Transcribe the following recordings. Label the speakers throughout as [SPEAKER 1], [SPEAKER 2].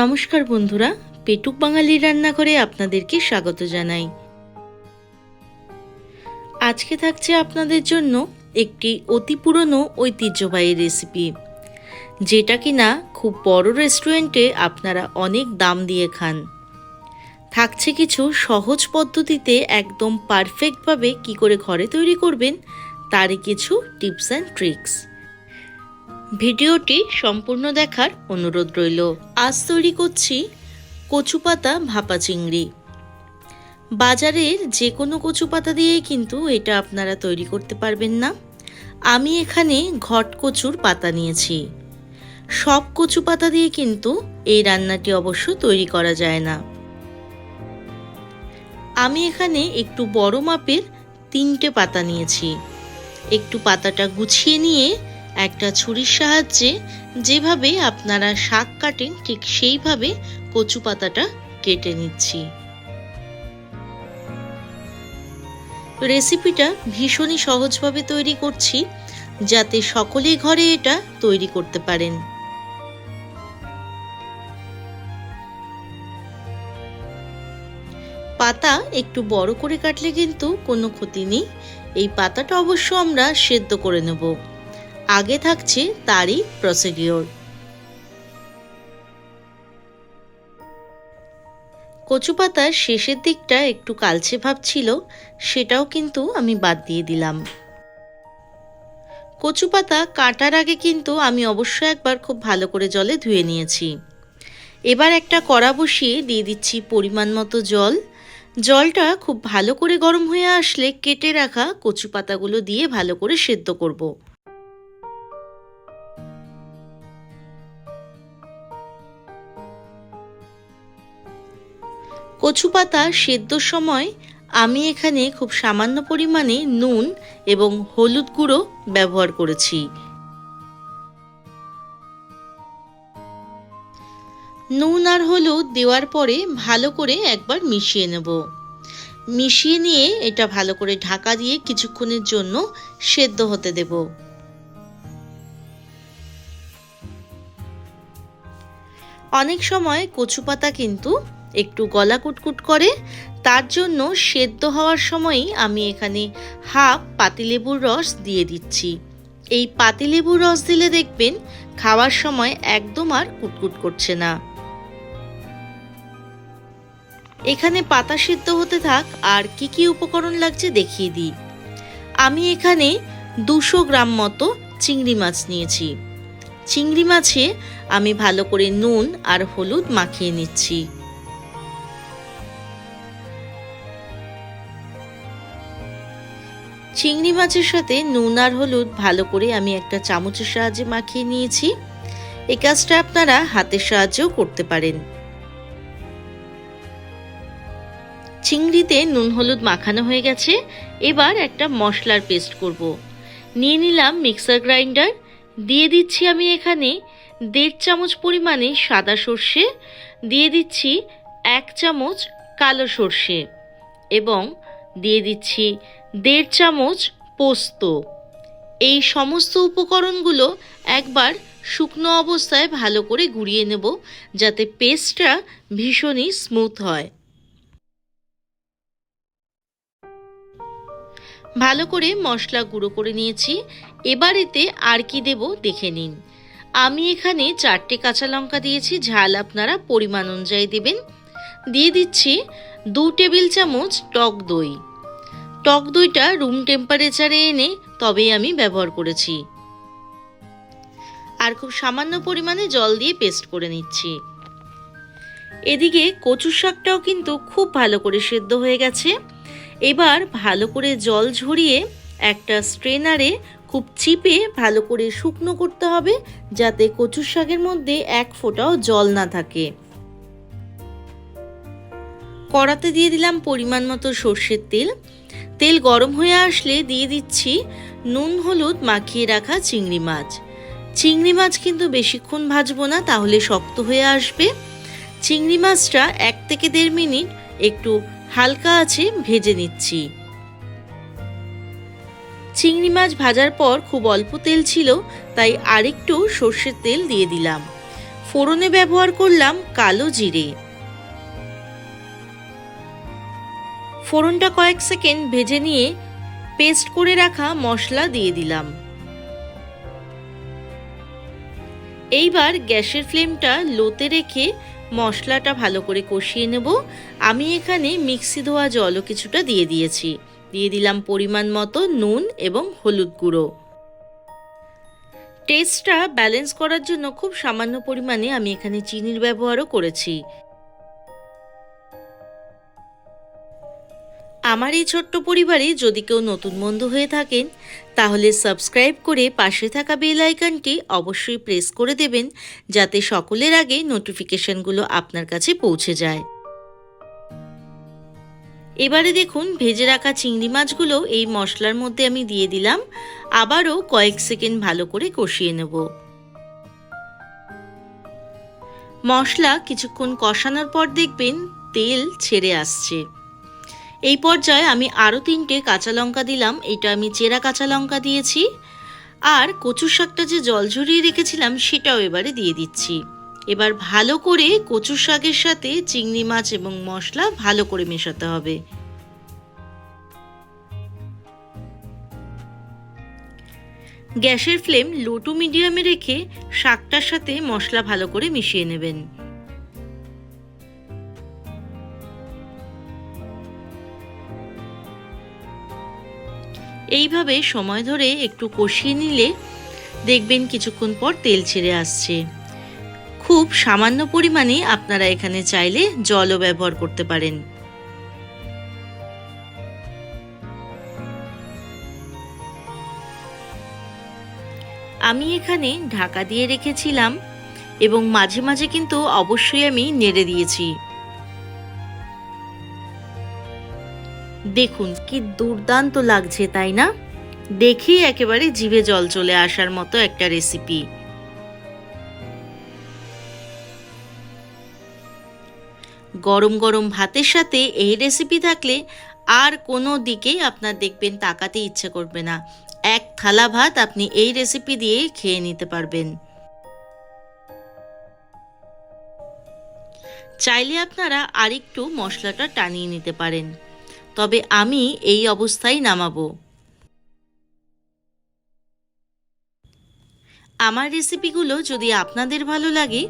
[SPEAKER 1] নমস্কার বন্ধুরা, পেটুক বাঙালির রান্নাঘরে আপনাদেরকে স্বাগত জানাই। আজকে থাকছে আপনাদের জন্য একটি অতি পুরনো ঐতিহ্যবাহী রেসিপি, যেটা কিনা খুব বড় রেস্টুরেন্টে আপনারা অনেক দাম দিয়ে খান। থাকছে কিছু সহজ পদ্ধতিতে একদম পারফেক্টভাবে কি করে ঘরে তৈরি করবেন, তারই কিছু টিপস অ্যান্ড ট্রিক্স। ভিডিওটি সম্পূর্ণ দেখার অনুরোধ রইল। আজ তৈরি করছি কচু পাতা ভাপা চিংড়ি। বাজারের যে কোনো কচু পাতা দিয়েই কিন্তু এটা আপনারা তৈরি করতে পারবেন না। আমি এখানে ঘট কচুর পাতা নিয়েছি। সব কচু পাতা দিয়ে কিন্তু এই রান্নাটি অবশ্য তৈরি করা যায় না। আমি এখানে একটু বড় মাপের তিনটে পাতা নিয়েছি। একটু পাতাটা গুছিয়ে নিয়ে একটা ছুরির সাহায্যে যেভাবে আপনারা শাক কাটেন, ঠিক সেইভাবে কচু পাতাটা কেটে নিচ্ছি। রেসিপিটা ভীষণই সহজভাবে তৈরি করছি, যাতে সকলেই ঘরে এটা তৈরি করতে পারেন। পাতা একটু বড় করে কাটলে কিন্তু কোনো ক্ষতি নেই। এই পাতাটা অবশ্য আমরা সেদ্ধ করে নেব। আগে থাকছে তারই প্রসিডিওর কচু পাতার শেষের দিকটা একটু কালচে ভাব ছিল, সেটাও কিন্তু আমি বাদ দিয়ে দিলাম। কচু পাতা কাটার আগে কিন্তু আমি অবশ্য একবার খুব ভালো করে জলে ধুয়ে নিয়েছি। এবার একটা কড়া বসিয়ে দিয়ে দিচ্ছি পরিমাণ মতো জল। জলটা খুব ভালো করে গরম হয়ে আসলে কেটে রাখা কচু পাতাগুলো দিয়ে ভালো করে সেদ্ধ করব। কচু পাতা সেদ্ধর সময় আমি এখানে খুব সামান্য পরিমাণে নুন এবং হলুদ গুঁড়ো ব্যবহার করেছি। নুন আর হলুদ দেওয়ার পরে ভালো করে একবার মিশিয়ে নেব। মিশিয়ে নিয়ে এটা ভালো করে ঢাকা দিয়ে কিছুক্ষণের জন্য সেদ্ধ হতে দেব। অনেক সময় কচু পাতা কিন্তু একটু গলা কুটকুট করে। তার জন্য সেদ্ধ হওয়ার সময়ই আমি এখানে হাফ পাতিলেবুর রস দিয়ে দিচ্ছি। এই পাতিলেবুর রস দিলে দেখবেন খাওয়ার সময় একদম আর কুটকুট করছে না। এখানে পাতা সিদ্ধ হতে থাক আর কি কি উপকরণ লাগছে দেখিয়ে দিই। আমি এখানে দুশো গ্রাম মতো চিংড়ি মাছ নিয়েছি। চিংড়ি মাছে আমি ভালো করে নুন আর হলুদ মাখিয়ে নিচ্ছি। চিংড়ি মাছের সাথে নুন আর হলুদ ভালো করে আমি একটা চামচের সাহায্যে মাখিয়ে নিয়েছি। এই কাজটা আপনারা হাতের সাহায্যেও করতে পারেন। চিংড়িতে নুন হলুদ মাখানো হয়ে গেছে। এবার একটা মশলার পেস্ট করব। নিয়ে নিলাম মিক্সার গ্রাইন্ডার। দিয়ে দিচ্ছি আমি এখানে দেড় চামচ পরিমাণে সাদা সর্ষে। দিয়ে দিচ্ছি এক চামচ কালো সর্ষে। এবং দিয়ে দিচ্ছি দেড় চামচ পোস্ত। এই সমস্ত উপকরণগুলো একবার শুকনো অবস্থায় ভালো করে গুঁড়িয়ে নেব, যাতে পেস্টটা ভীষণই স্মুথ হয়। ভালো করে মশলা গুঁড়ো করে নিয়েছি। এবার এতে আর কি দেব দেখে নিন। আমি এখানে চারটে কাঁচা লঙ্কা দিয়েছি, ঝাল আপনারা পরিমাণ অনুযায়ী দেবেন। দিয়ে দিচ্ছি দু টেবিল চামচ টক দই। টক দইটা রুম টেম্পারেচারে এনে তবেই আমি ব্যবহার করেছি। আর খুব সামান্য পরিমাণে জল দিয়ে পেস্ট করে নিচ্ছি। এদিকে কচু শাকটাও কিন্তু খুব ভালো করে সেদ্ধ হয়ে গেছে। এবার ভালো করে জল ঝরিয়ে একটা স্ট্রেনারে খুব চিপে ভালো করে শুকনো করতে হবে যাতে কচুর শাকের মধ্যে এক ফোঁটাও জল না থাকে। কড়াতে দিয়ে দিলাম পরিমাণ মতো সর্ষের তেল। তেল গরম হয়ে আসলে দিয়ে দিচ্ছি নুন, হলুদ, মাখিয়ে রাখা চিংড়ি মাছ। চিংড়ি মাছ কিন্তু বেশিক্ষণ ভাজবো না, তাহলে শক্ত হয়ে আসবে। চিংড়ি মাছটা এক থেকে দেড় মিনিট একটু হালকা আছে ভেজে নিচ্ছি। চিংড়ি মাছ ভাজার পর খুব অল্প তেল ছিল, তাই আরেকটু সর্ষের তেল দিয়ে দিলাম। ফোড়নে ব্যবহার করলাম কালো জিরে। ফোড়নটা কয়েক সেকেন্ড ভেজে নিয়ে পেস্ট করে রাখা মশলা দিয়ে দিলাম। এইবার গ্যাসের ফ্লেমটা লোতে রেখে মশলাটা ভালো করে কষিয়ে নেব। আমি এখানে মিক্সি ধোয়া জলও কিছুটা দিয়ে দিয়েছি। দিয়ে দিলাম পরিমাণ মতো নুন এবং হলুদ গুঁড়ো। টেস্টটা ব্যালেন্স করার জন্য খুব সামান্য পরিমাণে আমি এখানে চিনির ব্যবহারও করেছি। আমার এই ছোট্ট পরিবারে যদি কেউ নতুন বন্ধু হয়ে থাকেন, তাহলে সাবস্ক্রাইব করে পাশে থাকা বেল আইকনটি অবশ্যই প্রেস করে দেবেন, যাতে সকলের আগে নোটিফিকেশনগুলো আপনার কাছে পৌঁছে যায়। এবারে দেখুন, ভেজে রাখা চিংড়ি মাছগুলো এই মশলার মধ্যে আমি দিয়ে দিলাম। আবারও কয়েক সেকেন্ড ভালো করে কষিয়ে নেব। মশলা কিছুক্ষণ কষানোর পর দেখবেন তেল ছেড়ে আসছে। এই পর্যায়ে আমি আরও তিনটে কাঁচা লঙ্কা দিলাম। এটা আমি চেরা কাঁচা লঙ্কা দিয়েছি। আর কচু শাকটা যে জল ঝরিয়ে রেখেছিলাম, সেটাও এবারে দিয়ে দিচ্ছি। এবার ভালো করে কচু শাকের সাথে চিংড়ি মাছ এবং মশলা ভালো করে মেশাতে হবে। গ্যাসের ফ্লেম লো টু মিডিয়ামে রেখে শাকটার সাথে মশলা ভালো করে মিশিয়ে নেবেন। এইভাবে সময় ধরে একটু কষিয়ে নিলে দেখবেন কিছুক্ষণ পর তেল ছেড়ে আসছে। খুব সামান্য পরিমাণে আপনারা এখানে চাইলে জলও ব্যবহার করতে পারেন। আমি এখানে ঢাকা দিয়ে রেখেছিলাম এবং মাঝে মাঝে কিন্তু অবশ্যই আমি নেড়ে দিয়েছি। দেখুন কি দুর্দান্ত লাগছে, তাই না? দেখেই একেবারে জিভে জল চলে আসার মতো একটা রেসিপি গরম গরম ভাতের সাথে এই রেসিপি থাকলে আর কোনো দিকেই আপনার দেখবেন তাকাতে ইচ্ছে করবে না। এক থালা ভাত আপনি এই রেসিপি দিয়ে খেয়ে নিতে পারবেন। চাইলে আপনারা আরেকটু মশলাটা টানিয়ে নিতে পারেন। তবে আমি এই অবস্থায় নামাবো। আমার রেসিপিগুলো যদি আপনাদের ভালো লাগে,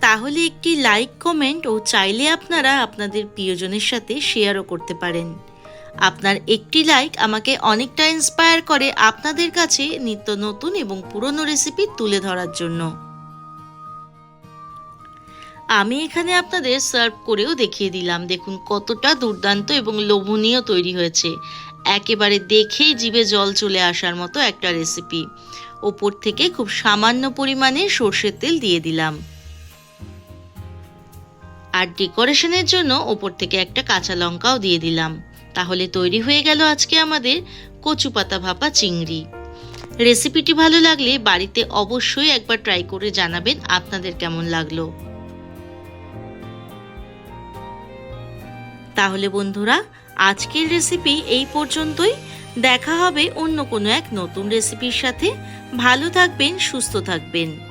[SPEAKER 1] তাহলে একটি লাইক কমেন্ট ও চাইলে আপনারা আপনাদের প্রিয়জনের সাথে শেয়ারও করতে পারেন। আপনার একটি লাইক আমাকে অনেকটা ইন্সপায়ার করে আপনাদের কাছে নিত্য নতুন এবং পুরনো রেসিপি তুলে ধরার জন্য। আমি এখানে আপনাদের সার্ভ করেও দেখিয়ে দিলাম। দেখুন, কতটা দুর্দান্ত এবং লোভনীয় তৈরি হয়েছে। একেবারে দেখেই জিভে জল চলে আসার মতো একটা রেসিপি ওপর থেকে খুব সামান্য পরিমাণে সর্ষের তেল দিয়ে দিলাম। আর ডেকোরেশনের জন্য ওপর থেকে একটা কাঁচা লঙ্কাও দিয়ে দিলাম। তাহলে তৈরি হয়ে গেল আজকে আমাদের কচু পাতা ভাপা চিংড়ি। রেসিপিটি ভালো লাগলে বাড়িতে অবশ্যই একবার ট্রাই করে জানাবেন আপনাদের কেমন লাগল। তাহলে বন্ধুরা, আজকের রেসিপি এই পর্যন্তই। দেখা হবে অন্য কোনো এক নতুন রেসিপির সাথে। ভালো থাকবেন, সুস্থ থাকবেন।